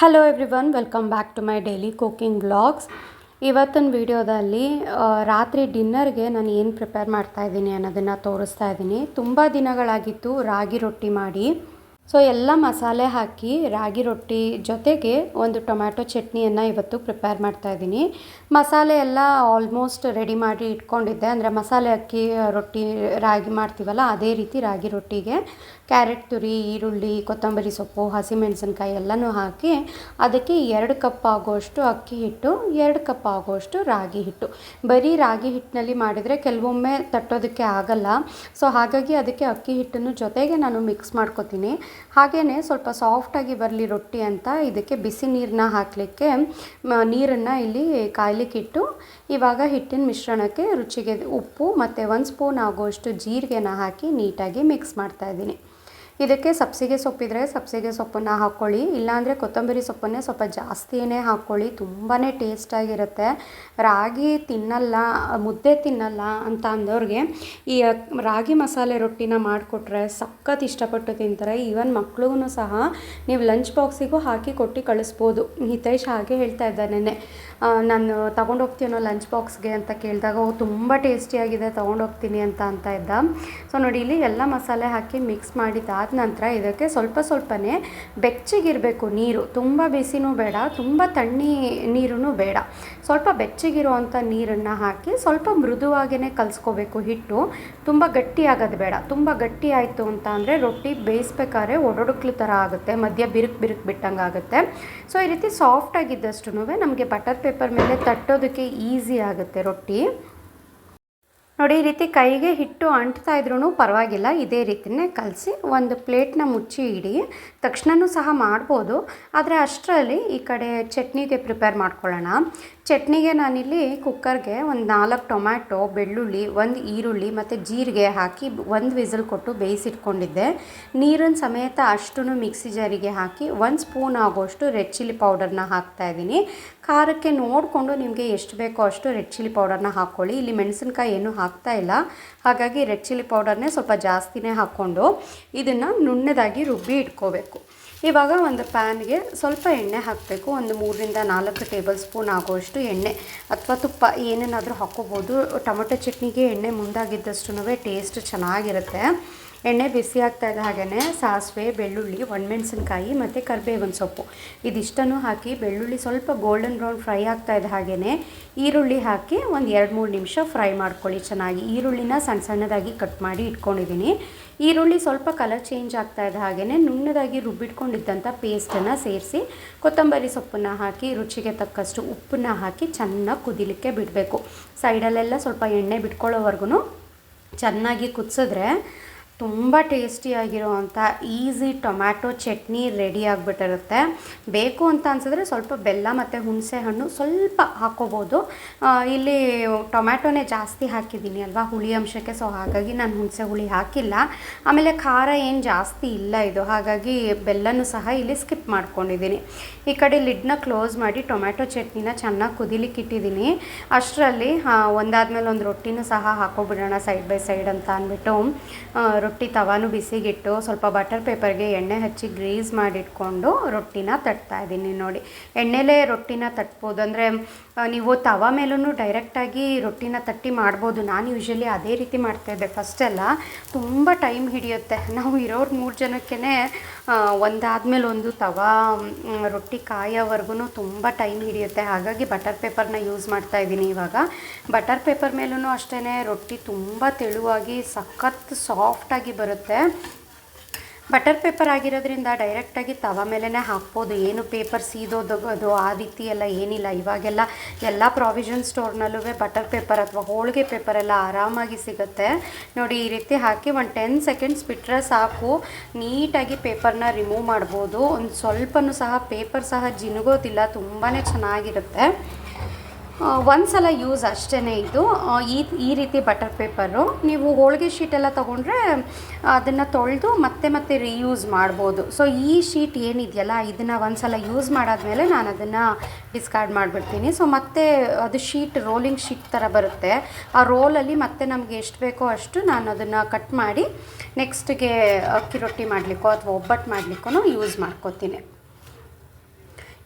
Hello everyone welcome back to my daily cooking blogs ಇವತ್ತಿನ ವಿಡಿಯೋದಲ್ಲಿ ರಾತ್ರಿ ಡಿನ್ನರ್ಗೆ ನಾನು ಏನು ಪ್ರಿಪೇರ್ ಮಾಡ್ತಾ ಇದ್ದೀನಿ ಅನ್ನೋದನ್ನು ತೋರಿಸ್ತಾ ಇದ್ದೀನಿ. ತುಂಬ ದಿನಗಳಾಗಿತ್ತು ರಾಗಿ ರೊಟ್ಟಿ ಮಾಡಿ. ಸೊ ಎಲ್ಲ ಮಸಾಲೆ ಹಾಕಿ ರಾಗಿ ರೊಟ್ಟಿ ಜೊತೆಗೆ ಒಂದು ಟೊಮ್ಯಾಟೊ ಚಟ್ನಿಯನ್ನು ಇವತ್ತು ಪ್ರಿಪೇರ್ ಮಾಡ್ತಾ ಇದ್ದೀನಿ. ಮಸಾಲೆ ಎಲ್ಲ ಆಲ್ಮೋಸ್ಟ್ ರೆಡಿ ಮಾಡಿ ಇಟ್ಕೊಂಡಿದ್ದೆ. ಅಂದರೆ ಮಸಾಲೆ ಅಕ್ಕಿ, ರೊಟ್ಟಿ, ರಾಗಿ ಮಾಡ್ತೀವಲ್ಲ, ಅದೇ ರೀತಿ ರಾಗಿ ರೊಟ್ಟಿಗೆ ಕ್ಯಾರೆಟ್, ತುರಿ, ಈರುಳ್ಳಿ, ಕೊತ್ತಂಬರಿ ಸೊಪ್ಪು, ಹಸಿಮೆಣಸಿನ್ಕಾಯಿ ಎಲ್ಲನೂ ಹಾಕಿ ಅದಕ್ಕೆ ಎರಡು ಕಪ್ ಆಗೋಷ್ಟು ಅಕ್ಕಿ ಹಿಟ್ಟು, ಎರಡು ಕಪ್ ಆಗೋಷ್ಟು ರಾಗಿ ಹಿಟ್ಟು. ಬರೀ ರಾಗಿ ಹಿಟ್ಟಿನಲ್ಲಿ ಮಾಡಿದರೆ ಕೆಲವೊಮ್ಮೆ ತಟ್ಟೋದಕ್ಕೆ ಆಗಲ್ಲ. ಸೊ ಹಾಗಾಗಿ ಅದಕ್ಕೆ ಅಕ್ಕಿ ಹಿಟ್ಟನ್ನು ಜೊತೆಗೆ ನಾನು ಮಿಕ್ಸ್ ಮಾಡ್ಕೊತೀನಿ. ಹಾಗೆಯೇ ಸ್ವಲ್ಪ ಸಾಫ್ಟಾಗಿ ಬರಲಿ ರೊಟ್ಟಿ ಅಂತ ಇದಕ್ಕೆ ಬಿಸಿ ನೀರನ್ನ ಹಾಕಲಿಕ್ಕೆ ನೀರನ್ನು ಇಲ್ಲಿ ಕಾಯ್ಲಿಕ್ಕಿಟ್ಟು ಇವಾಗ ಹಿಟ್ಟಿನ ಮಿಶ್ರಣಕ್ಕೆ ರುಚಿಗೆ ಉಪ್ಪು ಮತ್ತು ಒಂದು ಸ್ಪೂನ್ ಆಗುವಷ್ಟು ಜೀರಿಗೆನ ಹಾಕಿ ನೀಟಾಗಿ ಮಿಕ್ಸ್ ಮಾಡ್ತಾ ಇದ್ದೀನಿ. ಇದಕ್ಕೆ ಸಬ್ಸಿಗೆ ಸೊಪ್ಪಿದ್ರೆ ಸಬ್ಸಿಗೆ ಸೊಪ್ಪನ್ನು ಹಾಕ್ಕೊಳ್ಳಿ ಇಲ್ಲಾಂದರೆ ಕೊತ್ತಂಬರಿ ಸೊಪ್ಪನ್ನೇ ಸ್ವಲ್ಪ ಜಾಸ್ತಿಯೇ ಹಾಕ್ಕೊಳ್ಳಿ ತುಂಬಾ ಟೇಸ್ಟಾಗಿರುತ್ತೆ ರಾಗಿ ತಿನ್ನಲ್ಲ ಮುದ್ದೆ ತಿನ್ನಲ್ಲ ಅಂತ ಅಂದವ್ರಿಗೆ ಈ ರಾಗಿ ಮಸಾಲೆ ರೊಟ್ಟಿನ ಮಾಡಿಕೊಟ್ರೆ ಸಖತ್ ಇಷ್ಟಪಟ್ಟು ತಿಂತಾರೆ. ಈವನ್ ಮಕ್ಳಿಗೂ ಸಹ ನೀವು ಲಂಚ್ ಬಾಕ್ಸಿಗೂ ಹಾಕಿ ಕೊಟ್ಟು ಕಳಿಸ್ಬೋದು. ಹಿತೈಷ್ ಹಾಗೆ ಹೇಳ್ತಾ ಇದ್ದ ನೆನ್ನೆ ಆ, ನಾನು ತೊಗೊಂಡೋಗ್ತೀನೋ ಲಂಚ್ ಬಾಕ್ಸ್ಗೆ ಅಂತ ಕೇಳಿದಾಗ, ಓ, ತುಂಬ ಟೇಸ್ಟಿಯಾಗಿದೆ ತೊಗೊಂಡೋಗ್ತೀನಿ ಅಂತ ಅಂತ ಇದ್ದ. ಸೊ ನೋಡಿ, ಇಲ್ಲಿ ಎಲ್ಲ ಮಸಾಲೆ ಹಾಕಿ ಮಿಕ್ಸ್ ಮಾಡಿದ್ದಾದ ನಂತರ ಇದಕ್ಕೆ ಸ್ವಲ್ಪ ಸ್ವಲ್ಪನೇ ಬೆಚ್ಚಗಿರಬೇಕು ನೀರು. ತುಂಬ ಬಿಸಿನೂ ಬೇಡ, ತುಂಬ ತಣ್ಣಿ ನೀರೂ ಬೇಡ. ಸ್ವಲ್ಪ ಬೆಚ್ಚಗಿರುವಂಥ ನೀರನ್ನು ಹಾಕಿ ಸ್ವಲ್ಪ ಮೃದುವಾಗೇ ಕಲಿಸ್ಕೋಬೇಕು ಹಿಟ್ಟು. ತುಂಬ ಗಟ್ಟಿ ಆಗೋದು ಬೇಡ. ತುಂಬ ಗಟ್ಟಿ ಆಯಿತು ಅಂತ ಅಂದರೆ ರೊಟ್ಟಿ ಬೇಯಿಸ್ಬೇಕಾದ್ರೆ ಒಡೊಡಕ್ಲು ಥರ ಆಗುತ್ತೆ. ಮಧ್ಯ ಬಿರುಕು ಬಿರುಕು ಬಿಟ್ಟಂಗೆ ಆಗುತ್ತೆ ಸೊ ಈ ರೀತಿ ಸಾಫ್ಟಾಗಿದ್ದಷ್ಟು ನಮಗೆ ಬಟರ್ ಪೇಪರ್ ಮೇಲೆ ತಟ್ಟೋದಕ್ಕೆ ಈಸಿ ಆಗುತ್ತೆ ರೊಟ್ಟಿ. ನೋಡಿ, ಈ ರೀತಿ ಕೈಗೆ ಹಿಟ್ಟು ಅಂಟ್ತಾ ಇದ್ರೂ ಪರವಾಗಿಲ್ಲ. ಇದೇ ರೀತಿನೇ ಕಲಸಿ ಒಂದು ಪ್ಲೇಟ್ನ ಮುಚ್ಚಿ ಇಡಿ. ತಕ್ಷಣವೂ ಸಹ ಮಾಡ್ಬೋದು. ಆದರೆ ಅಷ್ಟರಲ್ಲಿ ಈ ಕಡೆ ಚಟ್ನಿಗೆ ಪ್ರಿಪೇರ್ ಮಾಡ್ಕೊಳ್ಳೋಣ. ಚಟ್ನಿಗೆ ನಾನಿಲ್ಲಿ ಕುಕ್ಕರ್ಗೆ ಒಂದು ನಾಲ್ಕು ಟೊಮ್ಯಾಟೊ, ಬೆಳ್ಳುಳ್ಳಿ, ಒಂದು ಈರುಳ್ಳಿ ಮತ್ತು ಜೀರಿಗೆ ಹಾಕಿ ಒಂದು ವಿಸಲ್ ಕೊಟ್ಟು ಬೇಯಿಸಿಟ್ಕೊಂಡಿದ್ದೆ. ನೀರಿನ ಸಮೇತ ಅಷ್ಟೂ ಮಿಕ್ಸಿ ಜಾರಿಗೆ ಹಾಕಿ ಒಂದು ಸ್ಪೂನ್ ಆಗೋಷ್ಟು ರೆಡ್ ಚಿಲ್ಲಿ ಪೌಡರ್ನ ಹಾಕ್ತಾಯಿದ್ದೀನಿ ಖಾರಕ್ಕೆ ನೋಡಿಕೊಂಡು ನಿಮಗೆ ಎಷ್ಟು ಬೇಕೋ ಅಷ್ಟು ರೆಡ್ ಚಿಲ್ಲಿ ಪೌಡರ್ನ ಹಾಕ್ಕೊಳ್ಳಿ. ಇಲ್ಲಿ ಮೆಣಸಿನ್ಕಾಯಿ ಏನೂ ಹಾಕ್ತಾ ಇಲ್ಲ. ಹಾಗಾಗಿ ರೆಡ್ ಚಿಲ್ಲಿ ಪೌಡರ್ನೇ ಸ್ವಲ್ಪ ಜಾಸ್ತಿನೇ ಹಾಕ್ಕೊಂಡು ಇದನ್ನು ನುಣ್ಣದಾಗಿ ರುಬ್ಬಿ ಇಟ್ಕೋಬೇಕು. ಇವಾಗ ಒಂದು ಪ್ಯಾನ್ಗೆ ಸ್ವಲ್ಪ ಎಣ್ಣೆ ಹಾಕಬೇಕು. ಒಂದು ಮೂರರಿಂದ ನಾಲ್ಕು ಟೇಬಲ್ ಸ್ಪೂನ್ ಆಗೋಷ್ಟು ಎಣ್ಣೆ ಅಥವಾ ತುಪ್ಪ ಏನೇನಾದರೂ ಹಾಕ್ಕೋಬೋದು. ಟೊಮೊಟೊ ಚಟ್ನಿಗೆ ಎಣ್ಣೆ ಮುಂದಾಗಿದ್ದಷ್ಟು ಟೇಸ್ಟ್ ಚೆನ್ನಾಗಿರುತ್ತೆ. ಎಣ್ಣೆ ಬಿಸಿ ಆಗ್ತಾ ಇದ್ದ ಹಾಗೆಯೇ ಸಾಸಿವೆ, ಬೆಳ್ಳುಳ್ಳಿ, ಒಣಮೆಣಸಿನ್ಕಾಯಿ ಮತ್ತು ಕರಿಬೇವಿನ ಸೊಪ್ಪು. ಇದಿಷ್ಟನ್ನು ಹಾಕಿ ಬೆಳ್ಳುಳ್ಳಿ ಸ್ವಲ್ಪ ಗೋಲ್ಡನ್ ಬ್ರೌನ್ ಫ್ರೈ ಆಗ್ತಾ ಇದ್ದ ಹಾಗೆಯೇ ಈರುಳ್ಳಿ ಹಾಕಿ ಒಂದು ಎರಡು ಮೂರು ನಿಮಿಷ ಫ್ರೈ ಮಾಡ್ಕೊಳ್ಳಿ. ಚೆನ್ನಾಗಿ ಈರುಳ್ಳಿನ ಸಣ್ಣ ಸಣ್ಣದಾಗಿ ಕಟ್ ಮಾಡಿ ಇಟ್ಕೊಂಡಿದ್ದೀನಿ. ಈರುಳ್ಳಿ ಸ್ವಲ್ಪ ಕಲರ್ ಚೇಂಜ್ ಆಗ್ತಾ ಇದ್ದ ಹಾಗೆಯೇ ನುಣ್ಣದಾಗಿ ರುಬ್ಬಿಟ್ಕೊಂಡಿದ್ದಂಥ ಪೇಸ್ಟನ್ನು ಸೇರಿಸಿ ಕೊತ್ತಂಬರಿ ಸೊಪ್ಪನ್ನು ಹಾಕಿ ರುಚಿಗೆ ತಕ್ಕಷ್ಟು ಉಪ್ಪನ್ನ ಹಾಕಿ ಚೆನ್ನಾಗಿ ಕುದಿಲಿಕ್ಕೆ ಬಿಡಬೇಕು. ಸೈಡಲ್ಲೆಲ್ಲ ಸ್ವಲ್ಪ ಎಣ್ಣೆ ಬಿಟ್ಕೊಳ್ಳೋವರೆಗೂ ಚೆನ್ನಾಗಿ ಕುದಿಸಿದ್ರೆ ತುಂಬ ಟೇಸ್ಟಿಯಾಗಿರುವಂಥ ಈಸಿ ಟೊಮ್ಯಾಟೊ ಚಟ್ನಿ ರೆಡಿ ಆಗಿಬಿಟ್ಟಿರುತ್ತೆ. ಬೇಕು ಅಂತ ಅನ್ಸಿದ್ರೆ ಸ್ವಲ್ಪ ಬೆಲ್ಲ ಮತ್ತು ಹುಣಸೆ ಹಣ್ಣು ಸ್ವಲ್ಪ ಹಾಕ್ಕೋಬೋದು ಇಲ್ಲಿ ಟೊಮ್ಯಾಟೊನೇ ಜಾಸ್ತಿ ಹಾಕಿದ್ದೀನಿ ಅಲ್ವಾ? ಹುಳಿ ಅಂಶಕ್ಕೆ. ಸೊ ಹಾಗಾಗಿ ನಾನು ಹುಣಸೆ ಹುಳಿ ಹಾಕಿಲ್ಲ. ಆಮೇಲೆ ಖಾರ ಏನು ಜಾಸ್ತಿ ಇಲ್ಲ ಇದು. ಹಾಗಾಗಿ ಬೆಲ್ಲನೂ ಸಹ ಇಲ್ಲಿ ಸ್ಕಿಪ್ ಮಾಡ್ಕೊಂಡಿದ್ದೀನಿ. ಈ ಕಡೆ ಲಿಡ್ನ ಕ್ಲೋಸ್ ಮಾಡಿ ಟೊಮ್ಯಾಟೊ ಚಟ್ನಿನ ಚೆನ್ನಾಗಿ ಕುದಿಲಿಕ್ಕೆ ಇಟ್ಟಿದ್ದೀನಿ. ಅಷ್ಟರಲ್ಲಿ ಒಂದಾದ್ಮೇಲೆ ಒಂದು ರೊಟ್ಟಿನೂ ಸಹ ಹಾಕೋಬಿಡೋಣ ಸೈಡ್ ಬೈ ಸೈಡ್ ಅಂತ ಅಂದ್ಬಿಟ್ಟು ರೊಟ್ಟಿ ತವಾನು ಬಿಸಿಗಿಟ್ಟು ಸ್ವಲ್ಪ ಬಟರ್ ಪೇಪರ್ಗೆ ಎಣ್ಣೆ ಹಚ್ಚಿ ಗ್ರೀಸ್ ಮಾಡಿಟ್ಕೊಂಡು ರೊಟ್ಟಿನ ತಟ್ತಾ ಇದ್ದೀನಿ ನೋಡಿ. ಎಣ್ಣೆಲೇ ರೊಟ್ಟಿನ ತಟ್ಬೋದು. ಅಂದರೆ ನೀವು ತವ ಮೇಲೂ ಡೈರೆಕ್ಟಾಗಿ ರೊಟ್ಟಿನ ತಟ್ಟಿ ಮಾಡ್ಬೋದು. ನಾನು ಯೂಶ್ವಲಿ ಅದೇ ರೀತಿ ಮಾಡ್ತಾಯಿದ್ದೆ ಫಸ್ಟೆಲ್ಲ ತುಂಬ ಟೈಮ್ ಹಿಡಿಯುತ್ತೆ. ನಾವು ಇರೋರು ಮೂರು ಜನಕ್ಕೇ ಒಂದಾದ್ಮೇಲೆ ಒಂದು ತವಾ ರೊಟ್ಟಿ ಕಾಯೋವರೆಗೂ ತುಂಬ ಟೈಮ್ ಹಿಡಿಯುತ್ತೆ. ಹಾಗಾಗಿ ಬಟರ್ ಪೇಪರ್ನ ಯೂಸ್ ಮಾಡ್ತಾ ಇದ್ದೀನಿ ಇವಾಗ. ಬಟರ್ ಪೇಪರ್ ಮೇಲೂ ಅಷ್ಟೇ ರೊಟ್ಟಿ ತುಂಬ ತೆಳುವಾಗಿ, ಸಖತ್ ಸಾಫ್ಟಾಗಿ ಬರುತ್ತೆ. ಬಟರ್ ಪೇಪರ್ ಆಗಿರೋದ್ರಿಂದ ಡೈರೆಕ್ಟಾಗಿ ತವ ಮೇಲೇ ಹಾಕ್ಬೋದು. ಏನು ಪೇಪರ್ ಸೀದೋದೋಗೋದು ಆ ರೀತಿ ಎಲ್ಲ ಏನಿಲ್ಲ. ಇವಾಗೆಲ್ಲ ಎಲ್ಲ ಪ್ರಾವಿಷನ್ ಸ್ಟೋರ್ನಲ್ಲೂ ಬಟರ್ ಪೇಪರ್ ಅಥವಾ ಹೋಳಿಗೆ ಪೇಪರ್ ಎಲ್ಲ ಆರಾಮಾಗಿ ಸಿಗುತ್ತೆ. ನೋಡಿ, ಈ ರೀತಿ ಹಾಕಿ ಒಂದು ಟೆನ್ ಸೆಕೆಂಡ್ಸ್ ಬಿಟ್ಟರೆ ಸಾಕು. ನೀಟಾಗಿ ಪೇಪರ್ನ ರಿಮೂವ್ ಮಾಡ್ಬೋದು. ಒಂದು ಸ್ವಲ್ಪನೂ ಸಹ ಪೇಪರ್ ಸಹ ಜಿನುಗೋದಿಲ್ಲ. ತುಂಬಾ ಚೆನ್ನಾಗಿರುತ್ತೆ. ಒಂದು ಸಲ ಯೂಸ್ ಅಷ್ಟೇ ಇದು. ಈ ಈ ರೀತಿ ಬಟರ್ ಪೇಪರು ನೀವು ಹೋಳಿಗೆ ಶೀಟೆಲ್ಲ ತೊಗೊಂಡ್ರೆ ಅದನ್ನು ತೊಳೆದು ಮತ್ತೆ ಮತ್ತೆ ರೀಯೂಸ್ ಮಾಡ್ಬೋದು. ಸೊ ಈ ಶೀಟ್ ಏನಿದೆಯಲ್ಲ, ಇದನ್ನು ಒಂದು ಸಲ ಯೂಸ್ ಮಾಡಾದಮೇಲೆ ನಾನು ಅದನ್ನು ಡಿಸ್ಕಾರ್ಡ್ ಮಾಡಿಬಿಡ್ತೀನಿ. ಸೊ ಮತ್ತೆ ಅದು ಶೀಟ್ ರೋಲಿಂಗ್ ಶೀಟ್ ಥರ ಬರುತ್ತೆ. ಆ ರೋಲಲ್ಲಿ ಮತ್ತೆ ನಮಗೆ ಎಷ್ಟು ಬೇಕೋ ಅಷ್ಟು ನಾನು ಅದನ್ನು ಕಟ್ ಮಾಡಿ ನೆಕ್ಸ್ಟ್ಗೆ ಅಕ್ಕಿ ರೊಟ್ಟಿ ಮಾಡಲಿಕ್ಕೋ ಅಥವಾ ಒಬ್ಬಟ್ಟು ಮಾಡಲಿಕ್ಕೂ ಯೂಸ್ ಮಾಡ್ಕೋತೀನಿ.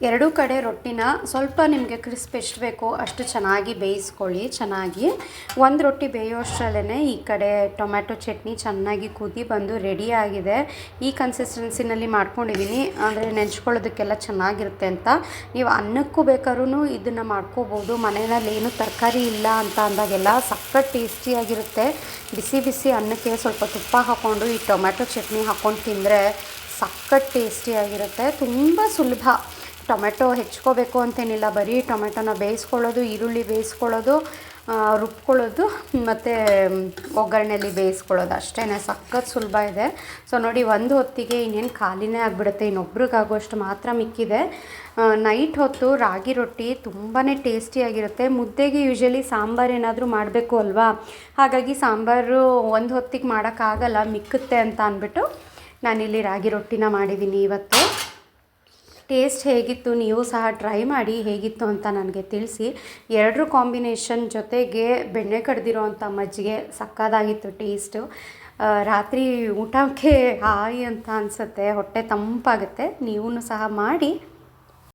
ಎರಡೂ ಕಡೆ ರೊಟ್ಟಿನ ಸ್ವಲ್ಪ ನಿಮಗೆ ಕ್ರಿಸ್ಪ್ ಎಷ್ಟು ಬೇಕೋ ಅಷ್ಟು ಚೆನ್ನಾಗಿ ಬೇಯಿಸ್ಕೊಳ್ಳಿ. ಚೆನ್ನಾಗಿ ಒಂದು ರೊಟ್ಟಿ ಬೇಯೋಷ್ಟರಲ್ಲೇ ಈ ಕಡೆ ಟೊಮ್ಯಾಟೊ ಚಟ್ನಿ ಚೆನ್ನಾಗಿ ಕುದಿ ಬಂದು ರೆಡಿ ಆಗಿದೆ. ಈ ಕನ್ಸಿಸ್ಟೆನ್ಸಿನಲ್ಲಿ ಮಾಡ್ಕೊಂಡಿದ್ದೀನಿ ಅಂದರೆ ನೆಂಚ್ಕೊಳ್ಳೋದಕ್ಕೆಲ್ಲ ಚೆನ್ನಾಗಿರುತ್ತೆ ಅಂತ. ನೀವು ಅನ್ನಕ್ಕೂ ಬೇಕಾದ್ರೂ ಇದನ್ನು ಮಾಡ್ಕೋಬೋದು. ಮನೆಯಲ್ಲಿ ಏನು ತರಕಾರಿ ಇಲ್ಲ ಅಂತ ಅಂದಾಗೆಲ್ಲ ಸಖತ್ ಟೇಸ್ಟಿಯಾಗಿರುತ್ತೆ. ಬಿಸಿ ಬಿಸಿ ಅನ್ನಕ್ಕೆ ಸ್ವಲ್ಪ ತುಪ್ಪ ಹಾಕ್ಕೊಂಡು ಈ ಟೊಮ್ಯಾಟೊ ಚಟ್ನಿ ಹಾಕ್ಕೊಂಡು ತಿಂದರೆ ಸಕ್ಕತ್ ಟೇಸ್ಟಿಯಾಗಿರುತ್ತೆ. ತುಂಬ ಸುಲಭ. ಟೊಮೆಟೊ ಹೆಚ್ಕೋಬೇಕು ಅಂತೇನಿಲ್ಲ, ಬರೀ ಟೊಮೆಟೊನ ಬೇಯಿಸ್ಕೊಳ್ಳೋದು, ಈರುಳ್ಳಿ ಬೇಯಿಸ್ಕೊಳ್ಳೋದು ರುಬ್ಕೊಳ್ಳೋದು, ಮತ್ತು ಒಗ್ಗರಣೆಯಲ್ಲಿ ಬೇಯಿಸ್ಕೊಳ್ಳೋದು. ಅಷ್ಟೇ ಸಖತ್ ಸುಲಭ ಇದೆ. ಸೊ, ನೋಡಿ, ಒಂದು ಹೊತ್ತಿಗೆ ಇನ್ನೇನು ಖಾಲಿನೇ ಆಗಿಬಿಡುತ್ತೆ. ಇನ್ನೊಬ್ರಿಗಾಗುವಷ್ಟು ಮಾತ್ರ ಮಿಕ್ಕಿದೆ. ನೈಟ್ ಹೊತ್ತು ರಾಗಿ ರೊಟ್ಟಿ ತುಂಬಾ ಟೇಸ್ಟಿಯಾಗಿರುತ್ತೆ ಮುದ್ದೆಗೆ ಯೂಶಲಿ ಸಾಂಬಾರು ಏನಾದರೂ ಮಾಡಬೇಕು ಅಲ್ವಾ? ಹಾಗಾಗಿ ಸಾಂಬಾರು ಒಂದು ಹೊತ್ತಿಗೆ ಮಾಡೋಕ್ಕಾಗಲ್ಲ, ಮಿಕ್ಕುತ್ತೆ ಅಂತ ಅಂದ್ಬಿಟ್ಟು ನಾನಿಲ್ಲಿ ರಾಗಿ ರೊಟ್ಟಿನ ಮಾಡಿದ್ದೀನಿ ಇವತ್ತು. ಟೇಸ್ಟ್ ಹೇಗಿತ್ತು ನೀವು ಸಹ ಟ್ರೈ ಮಾಡಿ ಹೇಗಿತ್ತು ಅಂತ ನನಗೆ ತಿಳಿಸಿ. ಎರಡರ ಕಾಂಬಿನೇಷನ್ ಜೊತೆಗೆ ಬೆಣ್ಣೆ ಕಡ್ದಿರೋ ಅಂಥ ಮಜ್ಜಿಗೆ ಸಕ್ಕದಾಗಿತ್ತು ಟೇಸ್ಟು. ರಾತ್ರಿ ಊಟಕ್ಕೆ ಹಾಯ್ ಅಂತ ಅನಿಸುತ್ತೆ, ಹೊಟ್ಟೆ ತಂಪಾಗುತ್ತೆ. ನೀವು ಸಹ ಮಾಡಿ.